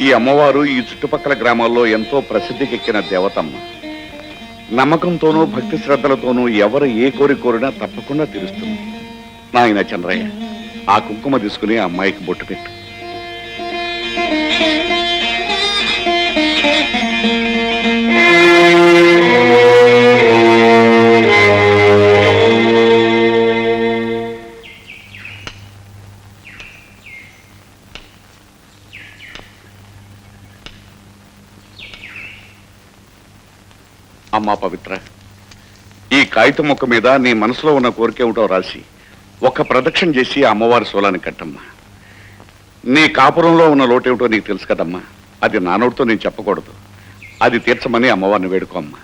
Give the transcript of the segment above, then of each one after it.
ఈ అమ్మవారు ఈ చుట్టుపక్కల గ్రామాల్లో ఎంతో ప్రసిద్ధికెక్కిన దేవతమ్మ. నమ్మకంతోనూ భక్తి శ్రద్ధలతోనూ ఎవరు ఏ కోరి కోరినా తప్పకుండా తీరుస్తుంది. నాయన చంద్రయ్య ఆ కుంకుమ తీసుకుని ఆ అమ్మాయికి బొట్టు పెట్టు. అమ్మా పవిత్ర. ఈ కాగితం మొక్క మీద నీ మనసులో ఉన్న కోరిక ఏమిటో రాసి ఒక ప్రదక్షిణ చేసి అమ్మవారి శూలాన్ని కట్టమ్మా. నీ కాపురంలో ఉన్న లోటేమిటో నీకు తెలుసు కదమ్మా. అది నానోడితో నేను చెప్పకూడదు. అది తీర్చమని అమ్మవారిని వేడుకోమ్మా.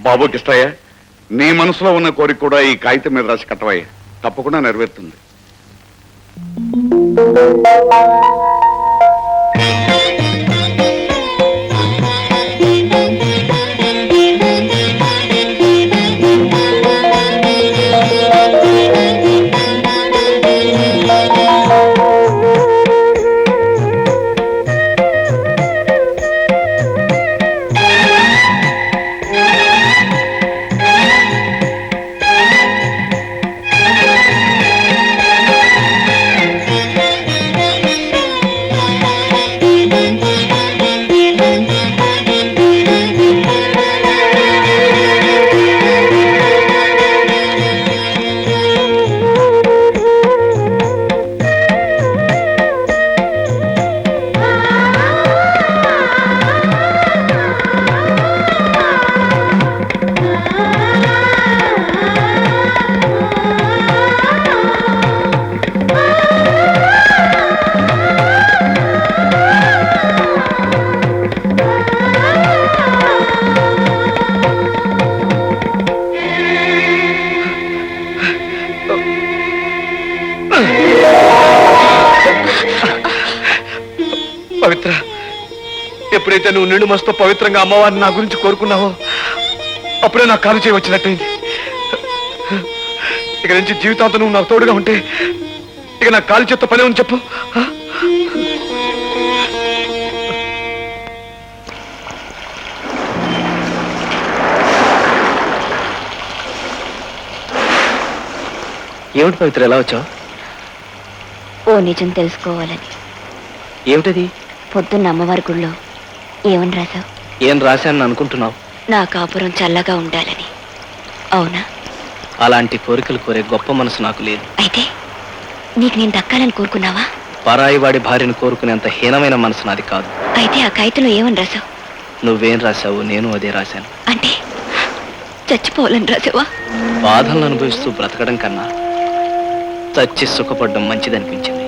బాబుకి ఇస్తాయా నీ మనసులో ఉన్న కోరిక కూడా ఈ కాగితం మీద రాసి కట్టవయ్య. తప్పకుండా నెరవేరుతుంది. ఎప్పుడైతే నువ్వు నిండు మనసుతో పవిత్రంగా అమ్మవారిని నా గురించి కోరుకున్నావో అప్పుడే నాకు కాలు చేయి వచ్చినట్టయింది. ఇక నుంచి జీవితాంతం నువ్వు నాకు తోడుగా ఉంటే ఇక నాకు కాలు చేత్తో పని ఉంది చెప్పు? ఏమిటి పవిత్ర ఎలా వచ్చావు? ఓ నిజం తెలుసుకోవాలని. ఏమిటది? పొద్దున్న అమ్మవారి గుళ్ళో ఏమని రాశావు? ఏం రాశాను అనుకుంటున్నావు? నా కాపురం చల్లగా ఉండాలని. అవునా? అలాంటి కోరికలు కోరే గొప్ప మనసు నాకు లేదు. అయితే నీకు నేను దక్కాలని కోరుకున్నావా? పరాయి వాడి భార్యను కోరుకునేంత హీనమైన మనసు నాది కాదు. అయితే ఆ కాగితంలో ఏమని రాశావు? నువ్వేం రాశావు నేను అదే రాశాను. అంటే చచ్చిపోవాలని రాసావా బాధలను అనుభవిస్తూ బ్రతకడం కన్నా చచ్చి సుఖపడడం మంచిదనిపించింది.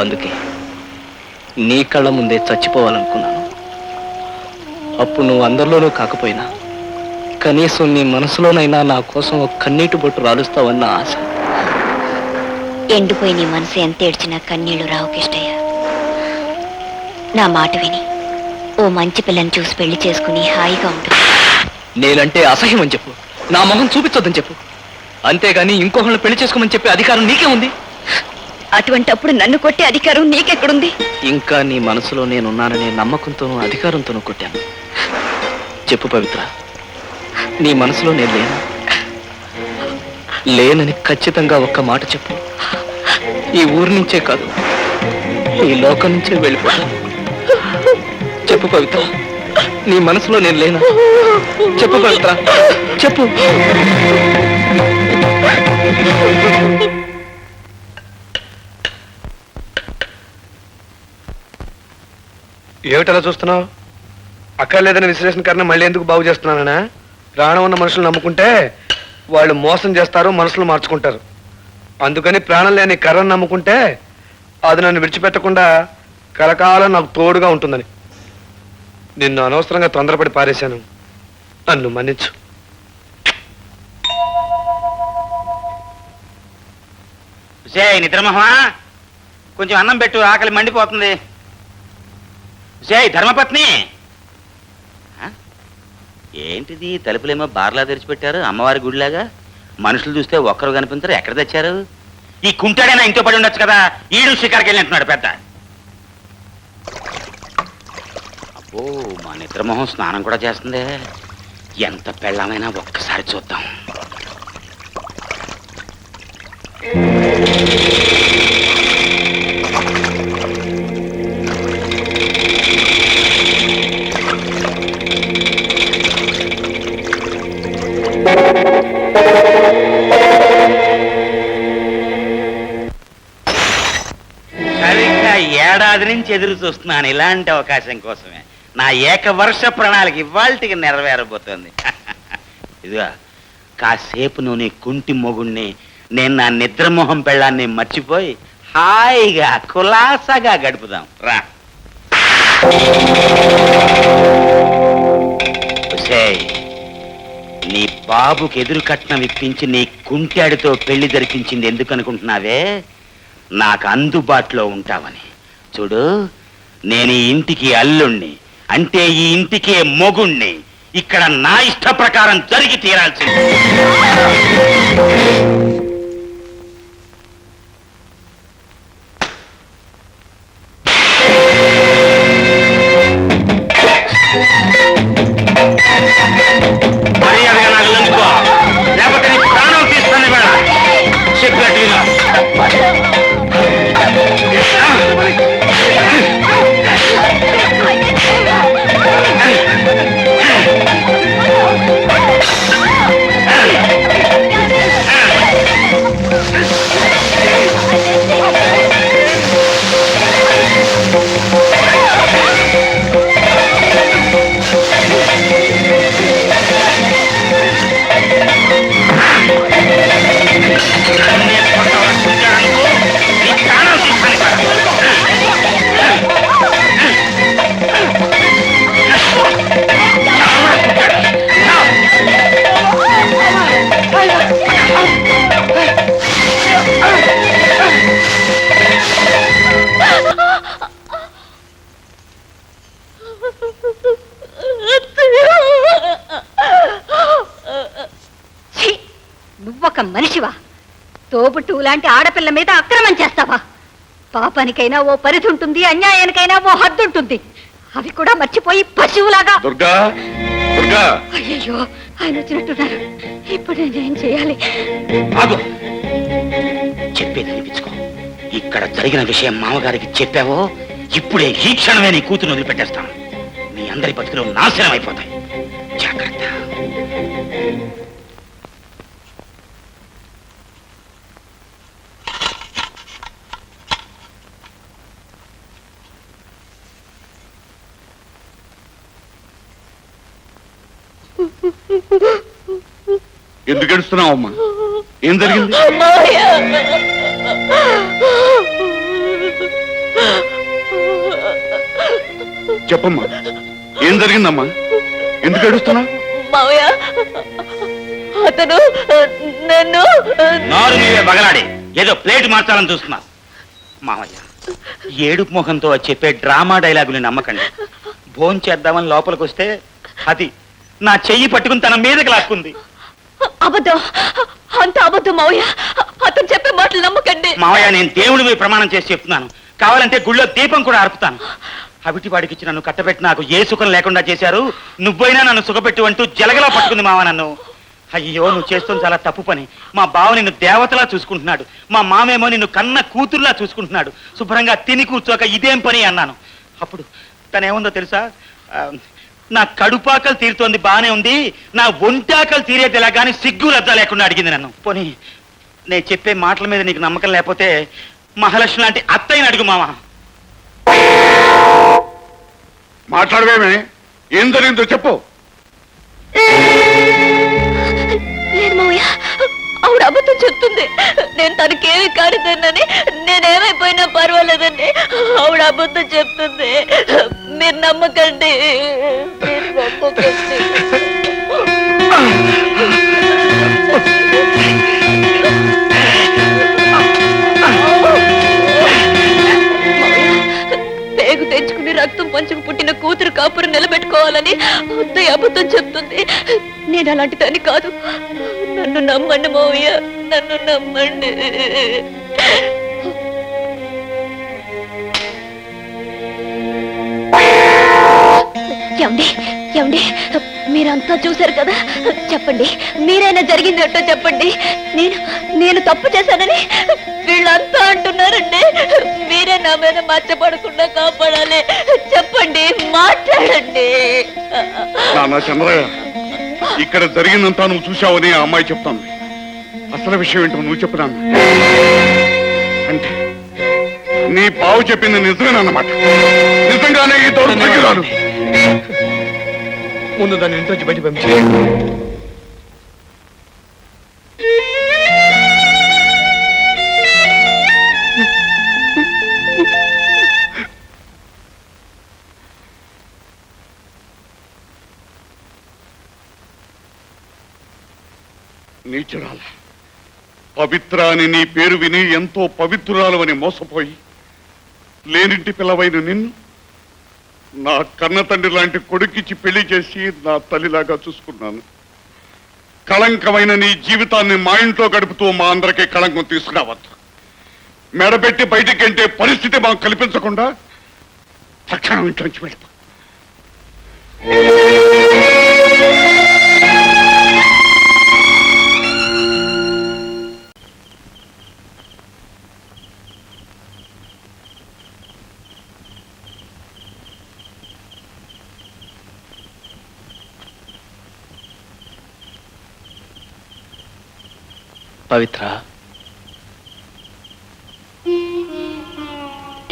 అందుకే నీ కళ్ళ ముందే చచ్చిపోవాలనుకున్నాను. అప్పుడు నువ్వు అందరిలోనూ కాకపోయినా కనీసం నీ మనసులోనైనా నా కోసం ఒక కన్నీటి బొట్టు రాలుస్తావన్న ఆశ. ఎండిపోయి నీ మనసు ఎంత ఏడ్చినా కన్నీళ్ళు రావు కిష్టయ్య. నా మాట విని ఓ మంచి పిల్లని చూసి పెళ్ళి చేసుకుని హాయిగా ఉంటుంది నేనంటే అసహ్యం అని చెప్పు. నా మొహం చూపించొద్దని చెప్పు. అంతేగాని ఇంకొకరిని పెళ్ళి చేసుకోమని చెప్పే అధికారం నీకే ఉంది. అటువంటప్పుడు నన్ను కొట్టే అధికారం నీకెక్కడుంది? ఇంకా నీ మనసులో నేనున్నాననే నమ్మకంతోనూ అధికారంతోనూ కొట్టాను. చెప్పు పవిత్ర. నీ మనసులో నేను లేను? లేనని ఖచ్చితంగా ఒక్క మాట చెప్పు. ఈ ఊరి నుంచే కాదు ఈ లోకం నుంచే వెళ్ళిపోతాను చెప్పు పవిత్ర నీ మనసులో నేను లేనా? చెప్పు పవిత్ర చెప్పు. ఏమిటలా చూస్తున్నావు? అక్కర్లేదని విశ్లేషణ కన్నా మళ్ళీ ఎందుకు బాగు చేస్తున్నానా ప్రాణం ఉన్న మనుషులు నమ్ముకుంటే వాళ్ళు మోసం చేస్తారు మనసులు మార్చుకుంటారు. అందుకని ప్రాణం లేని కర్రను నమ్ముకుంటే అది నన్ను విడిచిపెట్టకుండా కలకాలం నాకు తోడుగా ఉంటుందని. నిన్ను అనవసరంగా తొందరపడి పారేశాను. నన్ను మన్నించు. సే నిద్రమోహమా కొంచెం అన్నం పెట్టు ఆకలి మండిపోతుంది. సే ధర్మపత్ని! ఏంటిది? తలుపులేమో బార్లా తెరిచిపెట్టారు అమ్మవారి గుడిలాగా? మనుషులు చూస్తే ఒక్కరు కనిపించారు ఎక్కడ తెచ్చారు? ఈ కుంటాడైనా ఇంట్లో పడి ఉండొచ్చు కదా? ఈడు షికార్కి వెళ్ళి పెద్ద. అబ్బో మా నిద్రమోహం స్నానం కూడా చేస్తుందే. ఎంత పెళ్ళమైనా ఒక్కసారి చూద్దాం. ఎదురు చూస్తున్నాను. ఇలాంటి అవకాశం కోసమే. నా ఏకవర్ష ప్రణాళిక ఇవాళకి నెరవేరబోతోంది. ఇదిగా కాసేపు నువ్వు నీ కుంటి మొగుణ్ణి నేను నా నిద్రమోహం పెళ్ళాన్ని మర్చిపోయి హాయిగా కులాసాగా గడుపుదాం. రా. నీ బాబుకి ఎదురు కట్నం ఇప్పించి నీ కుంటాడితో పెళ్ళి జరిపించింది ఎందుకనుకుంటున్నావే? నాకు అందుబాటులో ఉంటావని. చూడు నేను ఈ ఇంటికి అల్లుణ్ణి అంటే ఈ ఇంటికే మొగుణ్ణి. ఇక్కడ నా ఇష్ట ప్రకారం జరిగి తీరాల్సింది. మనిషివా? తోబుట్టు లాంటి ఆడపిల్ల మీద అక్రమం చేస్తావా? పాపానికైనా ఓ పరిధి ఉంటుంది అన్యాయానికైనా ఓ హద్దు ఉంటుంది. అవి కూడా మర్చిపోయి పశువులాగా దుర్గా దుర్గా. అయ్యయ్యో ఆయన వచ్చినట్టున్నారు. ఇప్పుడు నేనేం చేయాలి. ఆగు. చెప్పేది ఇక్కడ జరిగిన విషయం మామగారికి చెప్పావో ఇప్పుడే ఈ క్షణమే నీ కూతురు వదిలిపెట్టేస్తాను. మీ అందరి బతుకులు నాశనం అయిపోతాయి. జాగ్రత్త. ఎందుకు ఏడుస్తున్నావు అమ్మా ఏం జరిగింది? చెప్పమ్మా. ఏం జరిగిందమ్మా? ఎందుకు ఏడుస్తున్నావు? మావయ్య అతను నన్ను నారు నీవే బగలాడి. ఏదో ప్లేట్ మార్చాలని చూస్తున్నా. మామయ్య ఏడుపు ముఖంతో చెప్పే డ్రామా డైలాగుని నమ్మకండి. భోంచేద్దామని లోపలికి వస్తే అది నా చెయ్యి పట్టుకుని తన మీదకి లాక్కుంది. అబద్ధం. అంత అబద్ధం మావయ్య. అతను చెప్పే మాటలు నమ్మకండి. మావయ్య నేను దేవుడి మీద ప్రమాణం చేసి చెప్తున్నాను. కావాలంటే గుళ్ళో దీపం కూడా అర్పుతాను అవిటి వాడికి ఇచ్చి నన్ను కట్టబెట్టి నాకు ఏ సుఖం లేకుండా చేశారు? నువ్వైనా నన్ను సుఖపెట్టు అంటూ జలగలా పట్టుకుంది మావ నన్ను. అయ్యో నువ్వు చేస్తుంది చాలా తప్పు పని. మా బావ నిన్ను దేవతలా చూసుకుంటున్నాడు. మా మామేమో నిన్ను కన్న కూతురులా చూసుకుంటున్నాడు. శుభ్రంగా తిని కూర్చోక ఇదేం పని అన్నాను. అప్పుడు తనేముందో తెలుసా? నా కడుపాకలు తీరుతోంది బానే ఉంది. నా ఒంటాకలు తీరేది ఎలా కానీ సిగ్గు లజ్జ లేకుండా అడిగింది నన్ను. పోనీ నేను చెప్పే మాటల మీద నీకు నమ్మకం లేకపోతే మహాలక్ష్మి లాంటి అత్తయ్యని అడుగు మామ. మాట్లాడవేమే. ఏం జరిగిందో చెప్పు. లేదు మావయ్య. ఆవిడ అబద్ధం చెప్తుంది. నేను తనకేమి కానిదన్నని నేనేమైపోయినా పర్వాలేదండి. ఆవిడ అబద్ధం చెప్తుంది. మీరు నమ్మకండి. మీరు నమ్మకండి. రక్తం పంచుకు పుట్టిన కూతురు కాపురు నిలబెట్టుకోవాలని అత్తయ్య అబద్ధం చెప్తుంది. నేను అలాంటి దాన్ని కాదు. నన్ను నమ్మండి మావయ్య నన్ను నమ్మండి. ఏమండి ఏమండి మీరంతా చూశారు కదా? చెప్పండి మీరైనా జరిగిందేంటో చెప్పండి. నేను నేను తప్పు చేశానని వీళ్ళంతా అంటున్నారండి. మీరే నా మీద మచ్చపడకుండా కాపాడాలి. చెప్పండి మాట్లాడండి. నాన్న చంద్రయ్య ఇక్కడ జరిగిందంతా నువ్వు చూశావని ఆ అమ్మాయి చెప్తాను అసలు విషయం ఏంటో నువ్వు చెప్పు నాన్న. అంటే నీ బావు చెప్పింది నిజమేనన్నమాట నిజంగానే ఈ దౌర్భాగ్యురాలు ముందు దాన్ని ఇంటి నుంచి బయట పంపించి. పవిత్ర అని నీ పేరు విని ఎంతో పవిత్రురాలవని మోసపోయి లేనింటి పిల్లవైన నిన్ను నా కన్న తండ్రి లాంటి కొడుకిచ్చి పెళ్ళి చేసి నా తల్లిలాగా చూసుకున్నాను. కళంకమైన నీ జీవితాన్ని మా ఇంట్లో గడుపుతూ మా అందరికీ కళంకం తీసుకురావద్దు. మెడబెట్టి బయటికి వెళ్తే పరిస్థితి మాకు కల్పించకుండా తక్షణం ఇంట్లోంచి వెళ్తా పవిత్ర.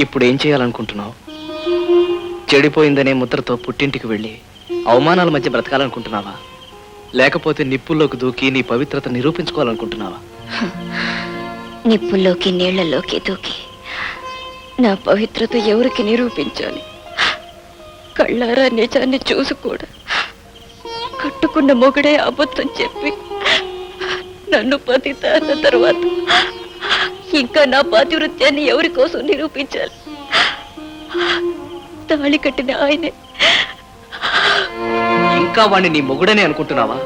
ఇప్పుడు ఏం చేయాలనుకుంటున్నావు? చెడిపోయిందనే ముద్రతో పుట్టింటికి వెళ్ళి అవమానాల మధ్య బ్రతకాలనుకుంటున్నావా? లేకపోతే నిప్పుల్లోకి దూకి నీ పవిత్రత నిరూపించుకోవాలనుకుంటున్నావా? నిప్పుల్లోకి నీళ్ళలోకి దూకి నా పవిత్రత ఎవరికి నిరూపించాలి? కళ్ళారా నిజాన్ని చూసి కూడా కట్టుకున్న మొగుడే అబద్ధం చెప్పి నన్ను పతిత అన్న తర్వాత ఇంకా నా పాతివృత్యాన్ని ఎవరి కోసం నిరూపించాలి? తాళి కట్టిన ఆయనే. ఇంకా వాణ్ణి నీ మొగుడనే అనుకుంటున్నావా?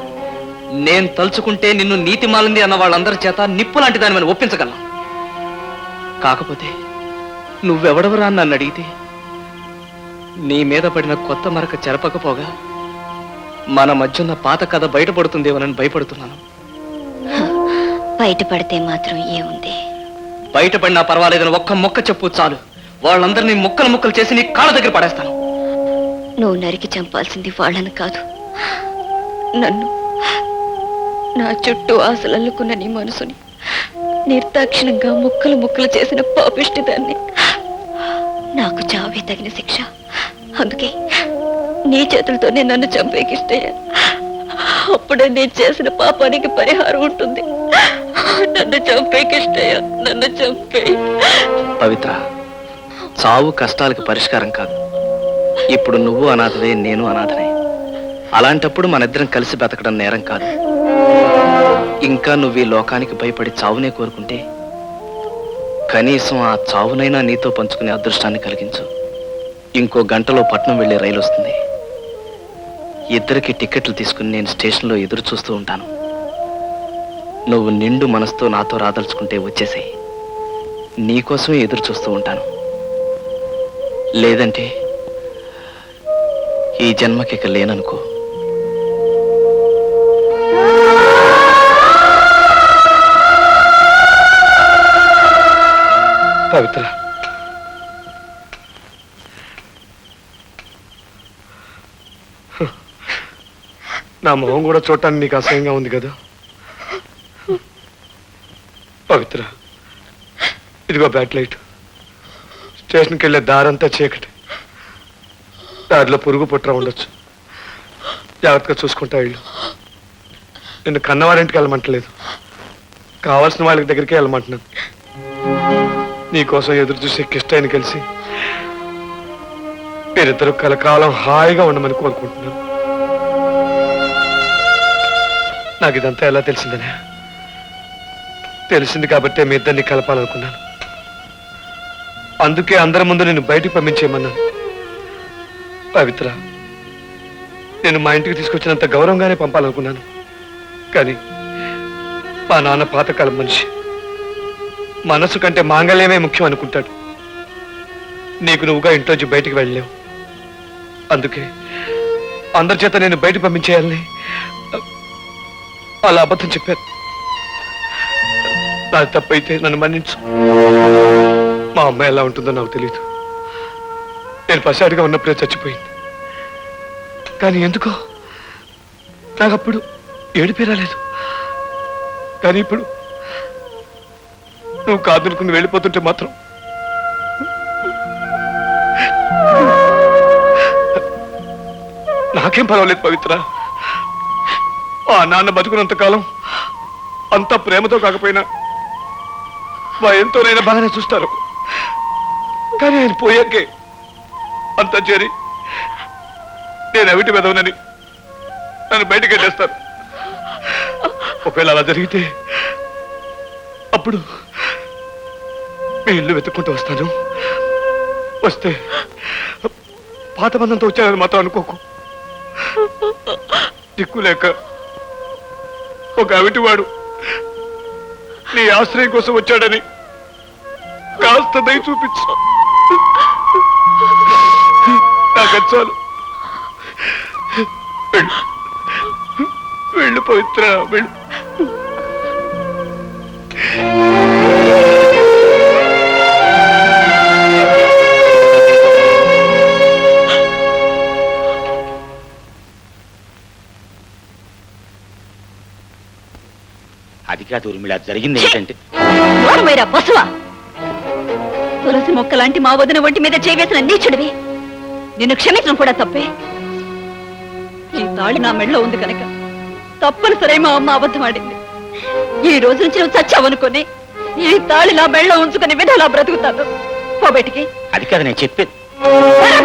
నేను తలుచుకుంటే నిన్ను నీతి మాలింది అన్న వాళ్ళందరి చేత నిప్పు లాంటి దాని ఒప్పించగలను కాకపోతే నువ్వెవడవరా నన్ను అడిగితే నీ మీద పడిన కొత్త మరక చెరపకపోగా మన మధ్యున్న పాత కథ బయటపడుతుందేమోనని భయపడుతున్నాను. బయటపడితే మాత్రం ఏముంది? బయటపడినా పర్వాలేదని ఒక్క మొక్క చెప్పు చాలు. వాళ్ళందరినీ ముక్కలు ముక్కలు చేసి నీ కాళ్ళ దగ్గర పడేస్తాను. నువ్వు నరికి చంపాల్సింది వాళ్ళని కాదు. నన్ను నా చుట్టూ ఆశలు అల్లుకున్న నీ మనసుని నిర్దాక్షిణంగా ముక్కలు ముక్కలు చేసిన పాపిష్టి దాన్ని నాకు చావే తగిన శిక్ష. అందుకే నీ చేతులతోనే నన్ను చంపేకిష్టయ్యా అప్పుడే నేను చేసిన పాపానికి పరిహారం ఉంటుంది. నన్ను నన్ను చంపే. పవిత్ర చావు కష్టాలకు పరిష్కారం కాదు. ఇప్పుడు నువ్వు అనాథవే నేను అనాథనే. అలాంటప్పుడు మనిద్దరం కలిసి బతకడం నేరం కాదు. ఇంకా నువ్వు ఈ లోకానికి భయపడి చావునే కోరుకుంటే కనీసం ఆ చావునైనా నీతో పంచుకునే అదృష్టాన్ని కలిగించు. ఇంకో గంటలో పట్నం వెళ్ళే రైలు వస్తుంది. ఇద్దరికి టికెట్లు తీసుకుని నేను స్టేషన్లో ఎదురు చూస్తూ ఉంటాను. నువ్వు నిండు మనసుతో నాతో రాదలుచుకుంటే వచ్చేసాయి. నీకోసమే ఎదురు చూస్తూ ఉంటాను. లేదంటే ఈ జన్మకి ఇక లేననుకో. పవిత్ర. నా మొహం కూడా చూడటానికి నీకు అసహ్యంగా ఉంది కదా? పవిత్ర. ఇదిగో బ్యాట్ లైట్. స్టేషన్కి వెళ్ళే దారంతా చీకటి. దారిలో పురుగు పుట్ర ఉండొచ్చు. జాగ్రత్తగా చూసుకుంటా వీళ్ళు. నిన్ను కన్నవారింటికి వెళ్ళమంటలేదు. కావాల్సిన వాళ్ళకి దగ్గరికి వెళ్ళమంటున్నాను. నీకోసం ఎదురు చూసే కిష్టైన కలిసి మీరిద్దరు కలకాలం హాయిగా ఉండమని కోరుకుంటున్నాను. నాకు ఇదంతా ఎలా తెలిసిందనే? తెలిసింది కాబట్టే మీ ఇద్దరిని కలపాలనుకున్నాను. అందుకే అందరి ముందు నేను బయటికి పంపించేయమన్నాను. పవిత్ర నేను మా ఇంటికి తీసుకొచ్చినంత గౌరవంగానే పంపాలనుకున్నాను. కానీ మా నాన్న పాతకాలం మనిషి. మనసు కంటే మాంగళ్యమే ముఖ్యం అనుకుంటాడు. నీకు నువ్వుగా ఇంట్లోంచి బయటికి వెళ్ళలేవు. అందుకే అందరి చేత నేను బయట పంపించేయాలని అలా అబద్ధం చెప్పాను. నాది తప్పైతే నన్ను మన్నించు. మా అమ్మాయి ఎలా ఉంటుందో నాకు తెలియదు నేను పసాడిగా ఉన్నప్పుడే చచ్చిపోయింది. కానీ ఎందుకో నాకు అప్పుడు ఏడిపే రాలేదు. కానీ ఇప్పుడు నువ్వు కాదనుకుని వెళ్ళిపోతుంటే మాత్రం నాకేం పర్వాలేదు పవిత్ర. ఆ నాన్న బతుకున్నంతకాలం అంత ప్రేమతో కాకపోయినా భయంతోనైనా బాగానే చూస్తారు కానీ ఆయన పోయాకే అంతా చేరి నేను అవిటి వెదవనని నన్ను బయటికి వెళ్ళేస్తారు ఒకవేళ అలా జరిగితే అప్పుడు మీ ఇల్లు వెతుక్కుంటూ వస్తాను. వస్తే పాత బంధంతో వచ్చానని మాత్రం అనుకోకు. దిక్కు లేక ఒక అవిటివాడు నీ ఆశ్రయం కోసం వచ్చాడని కాస్త దయ చూపించు. నాకు చాలు. వెళ్ళు పవిత్ర వెళ్ళు. అది కాదు ఊర్మిళ జరిగింది ఏంటంటే? నోరుమైరా పశువా తులసి మొక్క లాంటి మా వదిన ఒంటి మీద చేయవేసిన నీచుడివి. నిన్ను క్షమించడం కూడా తప్పే. ఈ తాళి నా మెడలో ఉంది కనుక తప్పనిసరి మా అమ్మ అబద్ధం ఆడింది ఈ రోజు నుంచి నువ్వు చచ్చావనుకొని ఈ తాళి నా మెడలో ఉంచుకుని విధలా బ్రతుకుతాను. పో బయటికి. అది కాదు నేను చెప్పేది.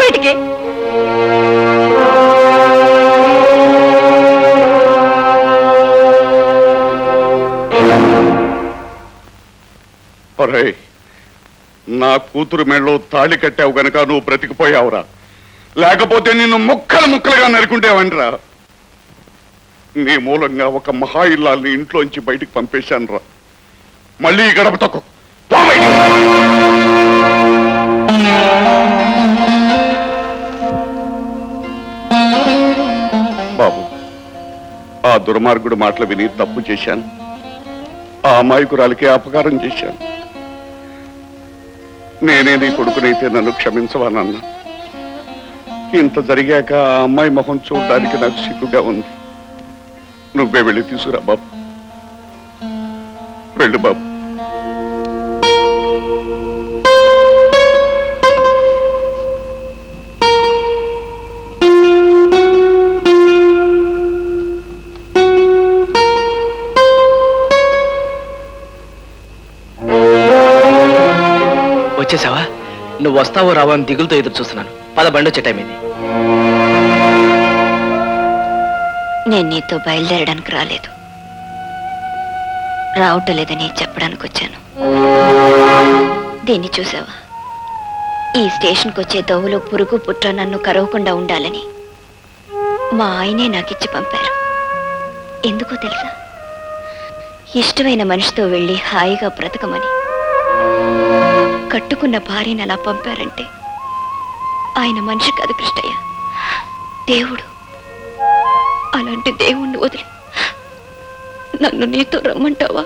బయటికి. ఒరే నా కూతురు మెళ్ళో తాళి కట్టావు గనక నువ్వు బ్రతికిపోయావురా. లేకపోతే నిన్ను ముక్కలు ముక్కలుగా నరుకుంటేవనిరా నీ మూలంగా ఒక మహా ఇల్లాల్ని ఇంట్లోంచి బయటికి పంపేశానురా. మళ్ళీ ఈ గడప తొక్కు బాబు ఆ దుర్మార్గుడు మాటలు విని తప్పు చేశాను. ఆ అమాయకురాలకి అపకారం చేశాను. నేనే నీ కొడుకునైతే నన్ను క్షమించవానన్నా ఇంత జరిగాక ఆ అమ్మాయి మొహం చూడడానికి నాకు సిగ్గుగా ఉంది. నువ్వే వెళ్ళి తీసుకురా బాబు. వెళ్ళు బాబు. నువ్వు వస్తావో రావో అని దిగులుతో ఎదురు చూస్తున్నాను. పద బండి వచ్చే టైం ఇది నేను నీతో బయలుదేరడానికి రాలేదు. రావటం లేదని చెప్పడానికి వచ్చాను. దీన్ని చూసావా? ఈ స్టేషన్కి వచ్చే దోవలో పురుగు పుట్ర నన్ను కరవకుండా ఉండాలని మా ఆయనే నాకిచ్చి పంపారు. ఎందుకో తెలుసా? ఇష్టమైన మనిషితో వెళ్ళి హాయిగా బ్రతకమని. కట్టుకున్న భార్యని అలా పంపారంటే ఆయన మనిషి కాదు కృష్ణయ్య. దేవుడు అలాంటి దేవుణ్ణి వదిలి నన్ను నీతో రమ్మంటావా?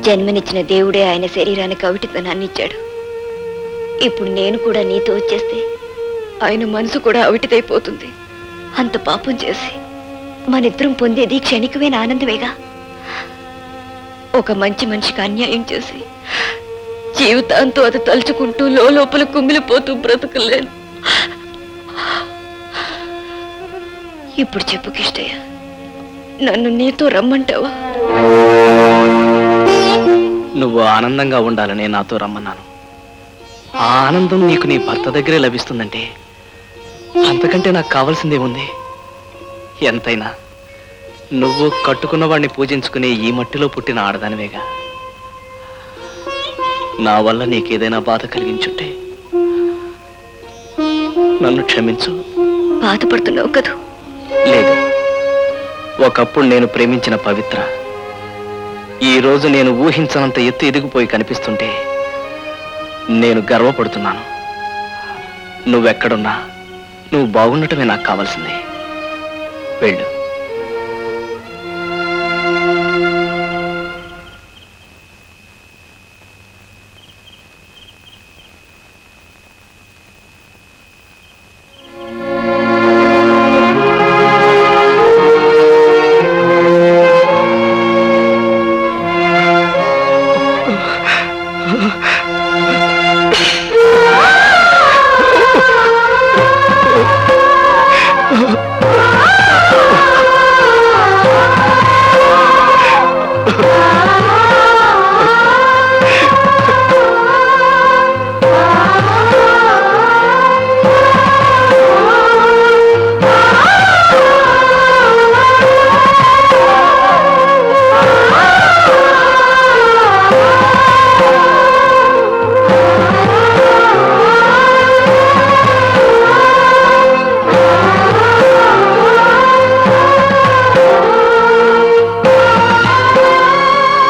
జన్మనిచ్చిన దేవుడే ఆయన శరీరానికి అవిటితనాన్ని ఇచ్చాడు. ఇప్పుడు నేను కూడా నీతో వచ్చేస్తే ఆయన మనసు కూడా అవిటిదైపోతుంది. అంత పాపం చేసి మనిద్దరం పొందేది క్షణికమైన ఆనందమేగా? ఒక మంచి మనిషికి అన్యాయం చేసి జీవితాంతో అది తలుచుకుంటూ లోపల కుమిలిపోతూ బ్రతకలేను. ఇప్పుడు చెప్పు కిష్టయ్య నన్ను నీతో రమ్మంటావా? నువ్వు ఆనందంగా ఉండాలని నాతో రమ్మన్నాను. ఆ ఆనందం నీకు నీ భర్త దగ్గరే లభిస్తుందంటే అంతకంటే నాకు కావాల్సిందేముంది ఎంతైనా నువ్వు కట్టుకున్న వాడిని పూజించుకునే ఈ మట్టిలో పుట్టిన ఆడదానివేగా. నా వల్ల నీకేదైనా బాధ కలిగించుంటే నన్ను క్షమించు. బాధపడుతున్నావు కదూ? లేదు. ఒకప్పుడు నేను ప్రేమించిన పవిత్ర. ఈ రోజు నేను ఊహించనంత ఎత్తు ఎదిగిపోయి కనిపిస్తుంటే నేను గర్వపడుతున్నాను. నువ్వెక్కడున్నా నువ్వు బాగుండటమే నాకు కావాల్సింది. వెళ్ళు.